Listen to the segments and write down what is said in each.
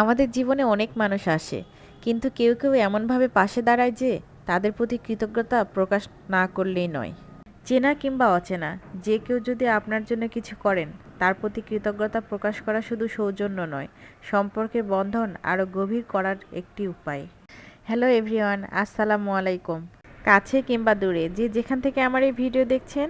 আমাদের জীবনে অনেক মানুষ আসে, কিন্তু কেউ কেউ এমনভাবে পাশে দাঁড়ায় যে তাদের প্রতি কৃতজ্ঞতা প্রকাশ না করলেই নয়। চেনা কিংবা অচেনা, যে কেউ যদি আপনার জন্য কিছু করেন, তার প্রতি কৃতজ্ঞতা প্রকাশ করা শুধু সৌজন্য নয় সম্পর্কের বন্ধন আরও গভীর করার একটি উপায়। হ্যালো এভরিওয়ান, আসসালামু আলাইকুম। কাছে কিংবা দূরে, যে যেখান থেকে আমার এই ভিডিও দেখছেন,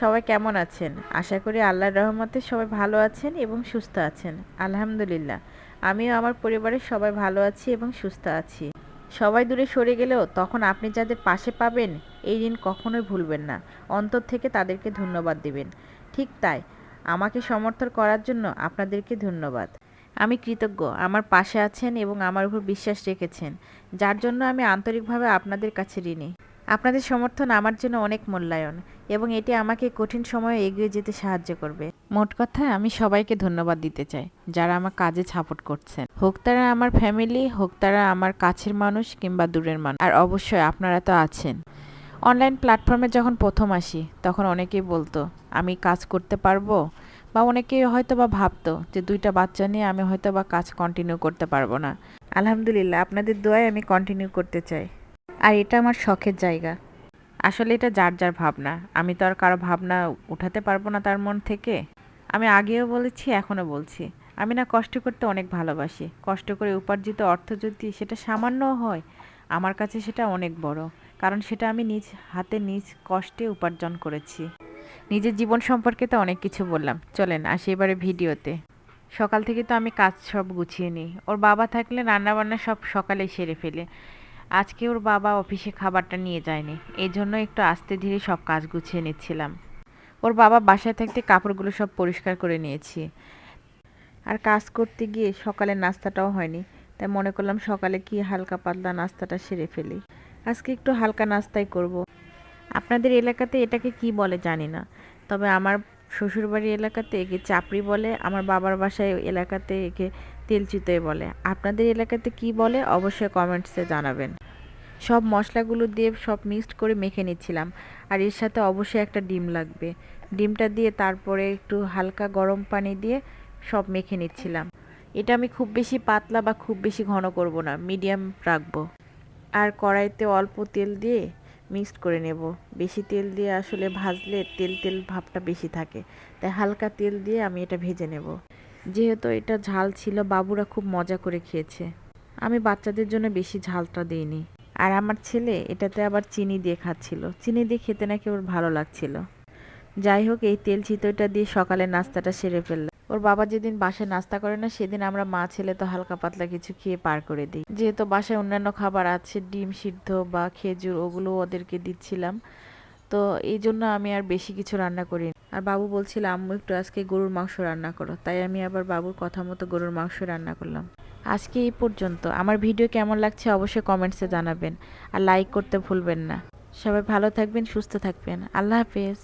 সবাই কেমন আছেন? আশা করি আল্লাহর রহমতে সবাই ভালো আছেন এবং সুস্থ আছেন। আলহামদুলিল্লাহ। আমিও আমার পরিবারের সবাই ভালো আছি এবং সুস্থ আছি। সবাই দূরে সরে গেলেও তখন আপনি যাদের পাশে পাবেন, এই ঋণ কখনোই ভুলবেন না। অন্তর থেকে তাদেরকে ধন্যবাদ দিবেন। ঠিক তাই। আমাকে সমর্থন করার জন্য আপনাদেরকে ধন্যবাদ। আমি কৃতজ্ঞ। আমার পাশে আছেন এবং আমার উপর বিশ্বাস রেখেছেন। যার জন্য আমি আন্তরিকভাবে আপনাদের কাছে ঋণী। আপনাদের সমর্থন আমার জন্য অনেক মূল্যায়ন এবং এটি আমাকে কঠিন সময়ে এগিয়ে যেতে সাহায্য করবে। মোট কথা আমি সবাইকে ধন্যবাদ দিতে চাই, যারা আমার কাজে সাপোর্ট করছেন। হোক তারা আমার ফ্যামিলি, হোক তারা আমার কাছের মানুষ কিংবা দূরের মানুষ। আর অবশ্যই আপনারা তো আছেন। অনলাইন প্ল্যাটফর্মে যখন প্রথম আসি, তখন অনেকেই বলতো, আমি কাজ করতে পারব? বা অনেকেই হয়তো বা ভাবতো যে দুইটা বাচ্চা নিয়ে আমি হয়তো বা কাজ কন্টিনিউ করতে পারব না। আলহামদুলিল্লাহ, আপনাদের দোয়ায় আমি কন্টিনিউ করতে চাই। আর এটা আমার শখের জায়গা। আসলে এটা যার যার ভাবনা। আমি তো আর কারও ভাবনা উঠাতে পারব না তার মন থেকে। আমি আগেও বলেছি, এখনও বলছি। আমি না কষ্ট করতে অনেক ভালোবাসি। কষ্ট করে উপার্জিত অর্থ যদি সেটা সামান্যও হয়, আমার কাছে সেটা অনেক বড়। কারণ সেটা আমি নিজ হাতে নিজ কষ্টে উপার্জন করেছি। নিজের জীবন সম্পর্কে তো অনেক কিছু বললাম। চলেন আসি এবারে ভিডিওতে। সকাল থেকে তো আমি কাজ সব গুছিয়ে নিই। ওর বাবা থাকলে রান্নাবান্না সব সকালেই সেরে ফেলে। আজকে ওর বাবা অফিসে খাবারটা নিয়ে যায়নি। এই জন্য একটু আস্তে ধীরে সব কাজ গুছিয়ে নিচ্ছিলাম। ওর বাবা বাসায় থাকতে কাপড়গুলো সব পরিষ্কার করে নিয়েছি। আর কাজ করতে গিয়ে সকালে নাস্তাটাও হয়নি, তাই মনে করলাম সকালে কি হালকা পাতলা নাস্তাটা সেরে ফেলি। আজকে একটু হালকা নাস্তাই করব। আপনাদের এলাকাতে এটাকে কি বলে জানি না, তবে আমার শ্বশুরবাড়ি এলাকাতে একে চাপড়ি বলে, আমার বাবার বাসায় এলাকাতে একে তেলচিতই বলে। আপনাদের এলাকাতে কি বলে অবশ্যই কমেন্টসে জানাবেন। সব মশলাগুলো দিয়ে সব মিক্সড করে মেখে নিচ্ছিলাম। আর এর সাথে অবশ্যই একটা ডিম লাগবে। ডিমটা দিয়ে তারপরে একটু হালকা গরম পানি দিয়ে সব মেখে নিচ্ছিলাম। এটা আমি খুব বেশি পাতলা বা খুব বেশি ঘন করব না, মিডিয়াম রাখব। আর কড়াইতে অল্প তেল দিয়ে মিক্সড করে নেব। বেশি তেল দিয়ে আসলে ভাজলে তেল তেল ভাবটা বেশি থাকে। তাই হালকা তেল দিয়ে আমি এটা ভেজে নেব। যেহেতু এটা ঝাল ছিল, বাবুরা খুব মজা করে খেয়েছে। আমি বাচ্চাদের জন্য বেশি ঝালটা দিইনি। আর আমার ছেলে এটাতে আবার চিনি দিয়ে খাচ্ছিল। চিনি দিয়ে খেতে নাকি ওর ভালো লাগছিল। যাই হোক, এই তেল চিতইটা দিয়ে সকালে নাস্তাটা সেরে ফেললাম। ওর বাবা যেদিন বাসায় নাস্তা করে না, সেদিন আমরা মা, ছেলে তো হালকা পাতলা কিছু খেয়ে পার করে দিই। যেহেতু বাসায় অন্যান্য খাবার আছে, ডিম সিদ্ধ বা খেজুর, ওগুলো ওদেরকে দিচ্ছিলাম। তো এই জন্য আমি আর বেশি কিছু রান্না করি আর বাবু বলছিল, আম্মু, একটু আজকে গরুর মাংস রান্না করো। তাই আমি আবার বাবুর কথা মতো গরুর মাংস রান্না করলাম। আজকে এই পর্যন্ত। আমার ভিডিও কেমন লাগছে অবশ্যই কমেন্টসে জানাবেন। আর লাইক করতে ভুলবেন না। সবাই ভালো থাকবেন, সুস্থ থাকবেন। আল্লাহ হাফেজ।